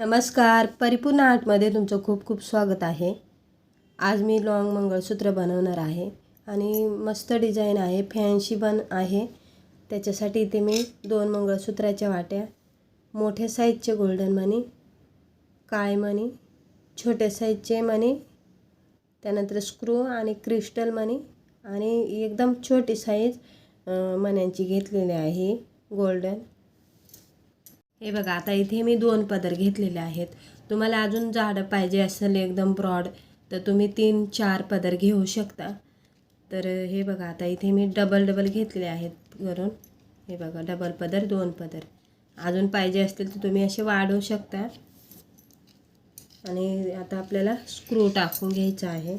नमस्कार परिपूर्ण आर्टमध्ये तुमचं खूप खूप स्वागत आहे. आज मी लॉंग मंगळसूत्र बनवणार आहे आणि मस्त डिझाईन आहे फॅन्सी पण आहे. त्याच्यासाठी इथे मी दोन मंगळसूत्राच्या वाट्या मोठ्या साईजचे गोल्डन मनी काळे मनी छोट्या साईजचे मनी त्यानंतर स्क्रू आणि क्रिस्टल मनी आणि एकदम छोटी साईज मण्यांची घेतलेली आहे गोल्डन. हे बघा आता इथे मी दोन पदर घेतलेले आहेत. तुम्हाला अजून झाडं पाहिजे असेल एकदम ब्रॉड तर तुम्ही तीन चार पदर घेऊ शकता. तर हे बघा आता इथे मी डबल डबल घेतलेले आहेत करून हे बघा डबल पदर दोन पदर. अजून पाहिजे असतील तर तुम्ही असे वाढवू शकता. आणि आता आपल्याला स्क्रू टाकून घ्यायचा आहे.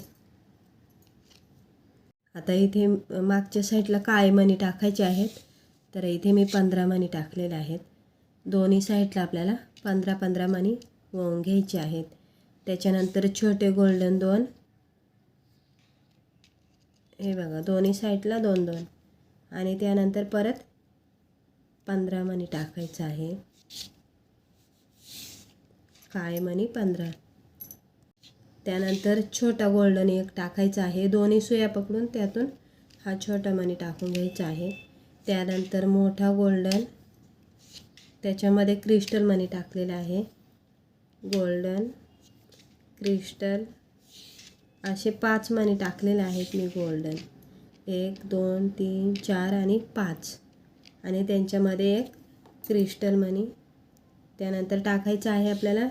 आता इथे मागच्या साईडला काळे मणी टाकायचे आहेत. तर इथे मी पंधरा मणी टाकलेले आहेत. दोन्ही साईडला आपल्याला पंधरा पंधरा मणी वळून घ्यायचे आहेत. त्याच्यानंतर छोटे गोल्डन दोन. हे बघा दोन्ही साईडला दोन दोन. आणि त्यानंतर परत पंधरा मणी टाकायचं आहे. काळे मणी? पंधरा. त्यानंतर छोटा गोल्डन एक टाकायचा आहे. दोन्ही सुया पकडून त्यातून हा छोटा मणी टाकून घ्यायचा आहे. त्यानंतर मोठा गोल्डन त्याच्यामध्ये क्रिस्टल मनी टाकलेला आहे. गोल्डन क्रिस्टल असे पाच मनी टाकलेले आहेत मी गोल्डन. एक दोन तीन चार आणि पाच. आणि त्यांच्यामध्ये एक क्रिस्टल मनी त्यानंतर टाकायचं आहे आपल्याला.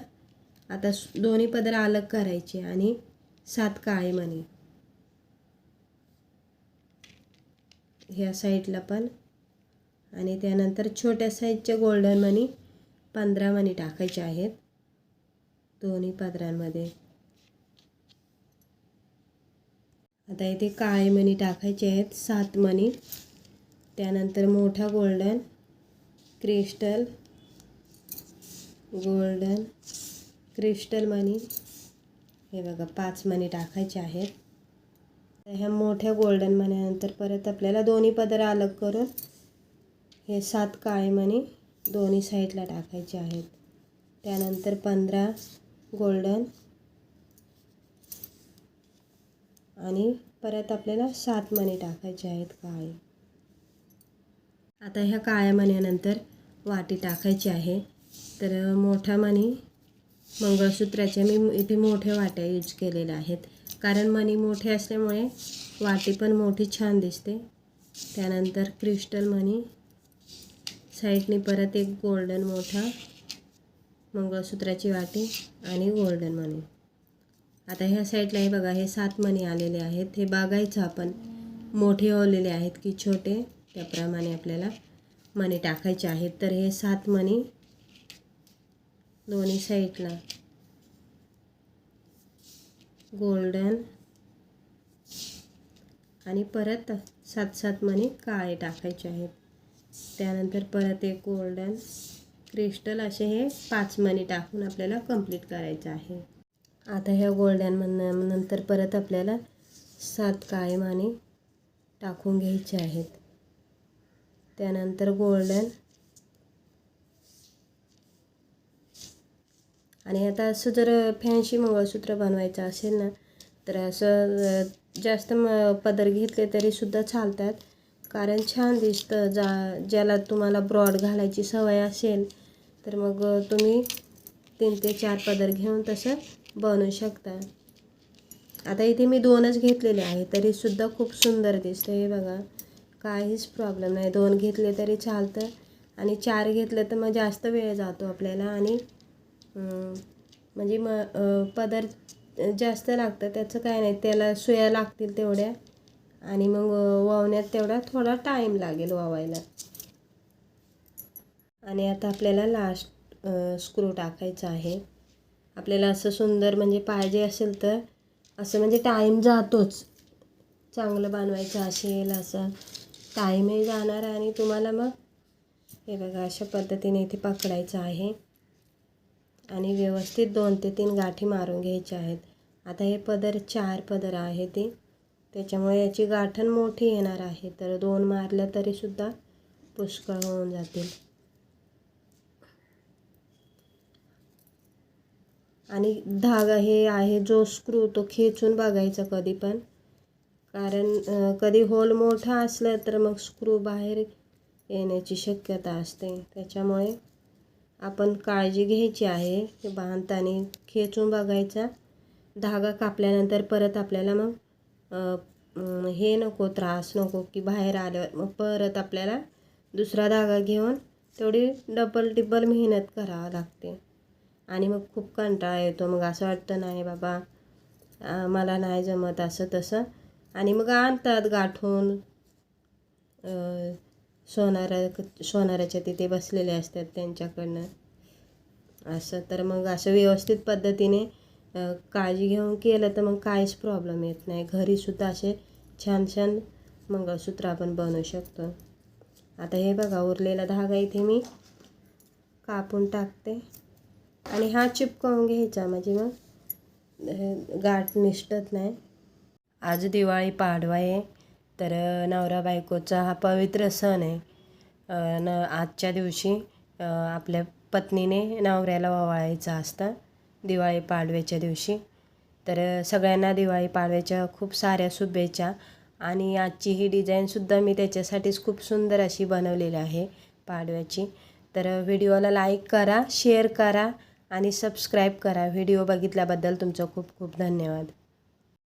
आता दोन्ही पदर अलग करायचे आणि सात काळे मणी ह्या साईडला पण आणि त्यानंतर छोट्या साईजचे गोल्डन मनी पंधरा मनी टाकायचे आहेत. दोन्ही पदरांमध्ये. आता इथे काळे मणी टाकायचे आहेत सात मणी त्यानंतर मोठा गोल्डन क्रिस्टल गोल्डन क्रिस्टल मनी हे बघा पाच मणी टाकायचे आहेत. तर ह्या मोठ्या गोल्डन मण्यानंतर परत आपल्याला दोन्ही पदर अलग करून हे सात काळे मणी दोन्ही साईडला टाकायचे आहेत. त्यानंतर पंधरा गोल्डन आणि परत आपल्याला सात मणी टाकायचे आहेत काळे. आता ह्या काळ्या मण्यानंतर वाटी टाकायची आहे. तर मोठा मणी मंगळसूत्राच्या मी इथे मोठ्या वाट्या यूज केलेल्या आहेत. कारण मणी मोठे असल्यामुळे वाटी पण मोठी छान दिसते. त्यानंतर क्रिस्टल मणी साईडने परत एक गोल्डन मोठा मंगळसूत्राची वाटी आणि गोल्डन मणी आता ह्या साईडलाही बघा हे सात मणी आलेले आहेत. हे बघायचं आपण. मोठे ओलेले आहेत की छोटे त्याप्रमाणे आपल्याला मणी टाकायचे आहेत. तर हे सात मणी दोन्ही साईडला. गोल्डन आणि परत सात सात मणी काळे टाकायचे आहेत. त्यानंतर परत एक गोल्डन क्रिस्टल असे हे पाच मणी टाकून आपल्याला कंप्लीट करायचं आहे. आता ह्या गोल्डन मन नंतर परत आपल्याला सात काळे आणि टाकून घ्यायचे आहेत. त्यानंतर गोल्डन आणि आता असं जर फॅन्सी मंगळसूत्र बनवायचं असेल ना तर असं जास्त म पदर घेतले तरीसुद्धा चालतात. कारण छान दिसतं जा ज्याला तुम्हाला ब्रॉड घालायची सवय असेल तर मग तुम्ही तीन ते चार पदर घेऊन तसं बनवू शकता. आता इथे मी दोनच घेतलेले आहे तरीसुद्धा खूप सुंदर दिसतं हे बघा. काहीच प्रॉब्लेम नाही. दोन घेतले तरी चालतं आणि चार घेतलं तर मग जास्त वेळ जातो आपल्याला आणि म्हणजे म पदर जास्त लागतं. त्याचं काय नाही त्याला सुया लागतील तेवढ्या. आणि मग वावण्यात तेवढा थोडा टाईम लागेल वावायला. आणि आता आपल्याला लास्ट स्क्रू टाकायचा आहे. आपल्याला असं सुंदर म्हणजे पाहिजे असेल तर असं म्हणजे टाईम जातोच. चांगलं बनवायचं असेल असं टाईमही जाणार आणि तुम्हाला मग हे बघा अशा पद्धतीने इथे पकडायचं आहे. आणि व्यवस्थित दोन ते तीन गाठी मारून घ्यायच्या आहेत. आता हे पदर चार पदर आहे ते. त्याच्यामुळे याची गाठण मोठी येणार आहे. तर दोन मारल्या तरीसुद्धा पुष्कळ होऊन जातील. आणि धागा हे आहे जो स्क्रू तो खेचून बघायचा कधी पण. कारण कधी होल मोठा असला तर मग स्क्रू बाहेर येण्याची शक्यता असते. त्याच्यामुळे आपण काळजी घ्यायची आहे. ते बांधताना खेचून बघायचा. धागा कापल्यानंतर परत आपल्याला मग हे नको त्रास नको की बाहेर आल्यावर मग परत आपल्याला दुसरा धागा घेऊन तेवढी डबल टिबल मेहनत करावं लागते. आणि मग खूप कंटाळा येतो. मग असं वाटतं नाही बाबा मला नाही जमत असं तसं. आणि मग आणतात गाठून. सोनारा सोनाराच्या तिथे बसलेले असतात त्यांच्याकडनं. असं तर मग असं व्यवस्थित पद्धतीने काळजी घेऊन केलं तर मग काहीच प्रॉब्लेम येत नाही. घरीसुद्धा असे छान छान मंगळसूत्र आपण बनवू शकतो. आता हे बघा उरलेला धागा इथे मी कापून टाकते. आणि हा चिपकावून घ्यायचा म्हणजे मग गाठ निष्ठत नाही. आज दिवाळी पाडवा आहे तर नवरा बायकोचा हा पवित्र सण आहे. न आजच्या दिवशी आपल्या पत्नीने नवऱ्याला ओवाळायचं असतं. दिवाळी पाडव्याच्या दिवशी. तर सगळ्यांना दिवाळी पाडव्याच्या खूप साऱ्या शुभेच्छा. आणि आजची ही डिझाईनसुद्धा मी त्याच्यासाठीच खूप सुंदर अशी बनवलेली आहे पाडव्याची. तर व्हिडिओला लाईक करा शेअर करा आणि सबस्क्राईब करा. व्हिडिओ बघितल्याबद्दल तुमचं खूप खूप धन्यवाद.